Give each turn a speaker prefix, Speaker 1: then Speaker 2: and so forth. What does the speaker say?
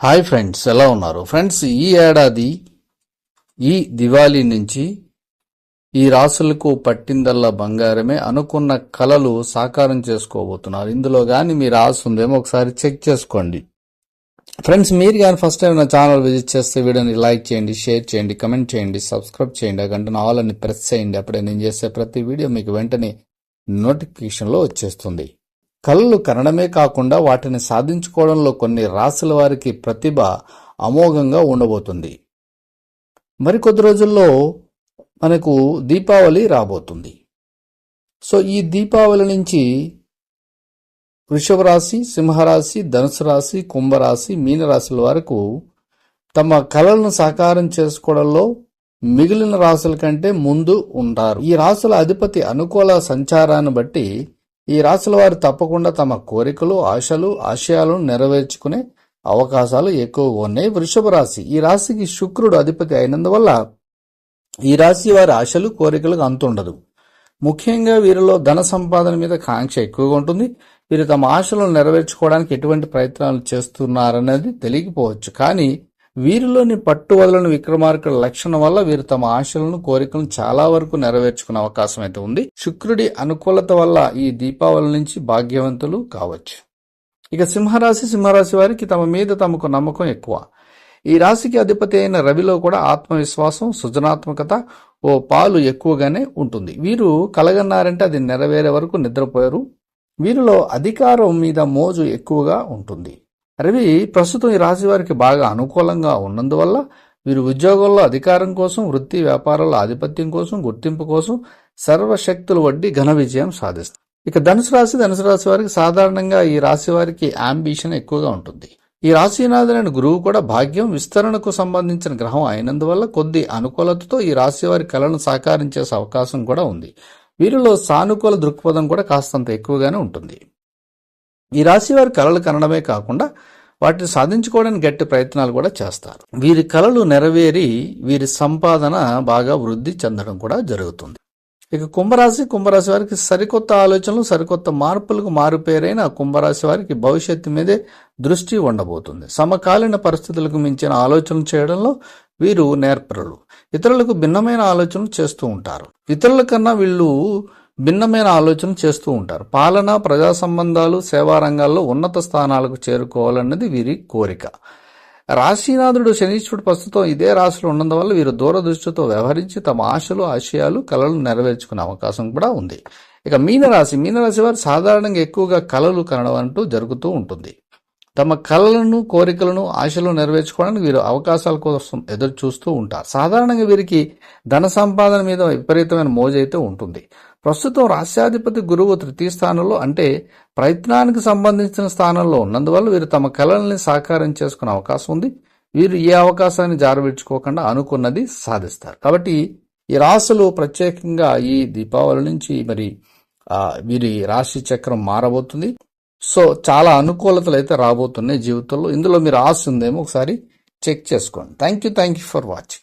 Speaker 1: Hi friends ఎలా ఉన్నారు? Friends ఈ ఏడాది ఈ దివాళీ నుంచి ఈ రాసులకు పట్టిందల్లా బంగారమే అనుకున్న కలలు సాకారం చేసుకోబోతున్నారు. ఇందులో కానీ మీ రాసు ఉందేమో ఒకసారి చెక్ చేసుకోండి. ఫ్రెండ్స్ మీరు కానీ ఫస్ట్ టైం నా ఛానల్ విజిట్ చేస్తే వీడియోని లైక్ చేయండి షేర్ చేయండి కమెంట్ చేయండి సబ్స్క్రైబ్ చేయండి. ఆ గంటను ఆల్ అని ప్రెస్ చేయండి. అప్పుడే నేను చేసే ప్రతి వీడియో మీకు వెంటనే నోటిఫికేషన్లో వచ్చేస్తుంది. కళలు కనడమే కాకుండా వాటిని సాధించుకోవడంలో కొన్ని రాసుల వారికి ప్రతిభ అమోఘంగా ఉండబోతుంది. మరికొద్ది రోజుల్లో మనకు దీపావళి రాబోతుంది. సో ఈ దీపావళి నుంచి వృషభ రాశి సింహరాశి ధనుసు రాశి కుంభరాశి మీనరాశుల వరకు తమ కళలను సాకారం చేసుకోవడంలో మిగిలిన రాసుల కంటే ముందు ఉంటారు. ఈ రాసుల అధిపతి అనుకూల సంచారాన్ని బట్టి ఈ రాసుల వారు తప్పకుండా తమ కోరికలు ఆశలు ఆశయాలను నెరవేర్చుకునే అవకాశాలు ఎక్కువగా ఉన్నాయి. వృషభ రాశి ఈ రాశికి శుక్రుడు అధిపతి అయినందువల్ల ఈ రాశి వారి ఆశలు కోరికలకు అంతుండదు ముఖ్యంగా వీరిలో ధన సంపాదన మీద కాంక్ష ఎక్కువగా ఉంటుంది. వీరు తమ ఆశలను నెరవేర్చుకోవడానికి ఎటువంటి ప్రయత్నాలు చేస్తున్నారనేది తెలియకపోవచ్చు. కానీ వీరిలోని పట్టువదలని విక్రమార్కుల లక్షణం వల్ల వీరు తమ ఆశలను కోరికలను చాలా వరకు నెరవేర్చుకునే అవకాశం అయితే ఉంది. శుక్రుడి అనుకూలత వల్ల ఈ దీపావళి నుంచి భాగ్యవంతులు కావచ్చు. ఇక సింహరాశి సింహరాశి వారికి తమ మీద తమకు నమ్మకం ఎక్కువ. ఈ రాశికి అధిపతి అయిన రవిలో కూడా ఆత్మవిశ్వాసం సృజనాత్మకత ఓ పాలు ఎక్కువగానే ఉంటుంది. వీరు కలగన్నారంటే అది నెరవేరే వరకు నిద్రపోయారు. వీరిలో అధికారం మీద మోజు ఎక్కువగా ఉంటుంది. రవి ప్రస్తుతం ఈ రాశి వారికి బాగా అనుకూలంగా ఉన్నందువల్ల వీరు ఉద్యోగంలో అధికారం కోసం వృత్తి వ్యాపారాల ఆధిపత్యం కోసం గుర్తింపు కోసం సర్వశక్తులు వడ్డీ ఘన విజయం సాధిస్తారు. ఇక ధనుసు రాశి ధనుసు రాశి వారికి సాధారణంగా ఈ రాశి వారికి అంబిషన్ ఎక్కువగా ఉంటుంది. ఈ రాశినాథులైన గురువు కూడా భాగ్యం విస్తరణకు సంబంధించిన గ్రహం అయినందువల్ల కొద్ది అనుకూలతతో ఈ రాశి వారి కళను సాకారం చేసే అవకాశం కూడా ఉంది. వీరిలో సానుకూల దృక్పథం కూడా కాస్తంత ఎక్కువగానే ఉంటుంది. ఈ రాశి వారి కళలు కనడమే కాకుండా వాటిని సాధించుకోవడానికి గట్టి ప్రయత్నాలు కూడా చేస్తారు. వీరి కళలు నెరవేరి వీరి సంపాదన బాగా వృద్ధి చెందడం కూడా జరుగుతుంది. ఇక కుంభరాశి కుంభరాశి వారికి సరికొత్త ఆలోచనలు సరికొత్త మార్పులకు మారుపేరైన కుంభరాశి వారికి భవిష్యత్తు మీదే దృష్టి ఉండబోతుంది. సమకాలీన పరిస్థితులకు మించిన ఆలోచనలు చేయడంలో వీరు నేర్పరులు. ఇతరులకు భిన్నమైన ఆలోచనలు చేస్తూ ఉంటారు. ఇతరుల కన్నా వీళ్ళు భిన్నమైన ఆలోచన చేస్తూ ఉంటారు. పాలన ప్రజా సంబంధాలు సేవా రంగాల్లో ఉన్నత స్థానాలకు చేరుకోవాలన్నది వీరి కోరిక. రాశీనాథుడు శనీశ్వరుడు ప్రస్తుతం ఇదే రాశిలో ఉన్నందువల్ల వీరు దూరదృష్టితో వ్యవహరించి తమ ఆశలు ఆశయాలు కళలు నెరవేర్చుకునే అవకాశం కూడా ఉంది. ఇక మీనరాశి మీనరాశి వారు సాధారణంగా ఎక్కువగా కళలు కనడం అంటూ జరుగుతూ ఉంటుంది. తమ కళలను కోరికలను ఆశలు నెరవేర్చుకోవడానికి వీరు అవకాశాల కోసం ఎదురు చూస్తూ ఉంటారు. సాధారణంగా వీరికి ధన సంపాదన మీద విపరీతమైన మోజైతే ఉంటుంది. ప్రస్తుతం రాష్ట్రాధిపతి గురువు తృతీయ స్థానంలో అంటే ప్రయత్నానికి సంబంధించిన స్థానంలో ఉన్నందువల్ల వీరు తమ కళల్ని సాకారం చేసుకునే అవకాశం ఉంది. వీరు ఏ అవకాశాన్ని జారవిడ్చుకోకుండా అనుకున్నది సాధిస్తారు. కాబట్టి ఈ రాశులు ప్రత్యేకంగా ఈ దీపావళి నుంచి మరి వీరి రాశి చక్రం మారబోతుంది. సో చాలా అనుకూలతలు అయితే రాబోతున్నాయి జీవితంలో. ఇందులో మీరు ఆశ ఉందేమో ఒకసారి చెక్ చేసుకోండి. Thank you thank you for watching.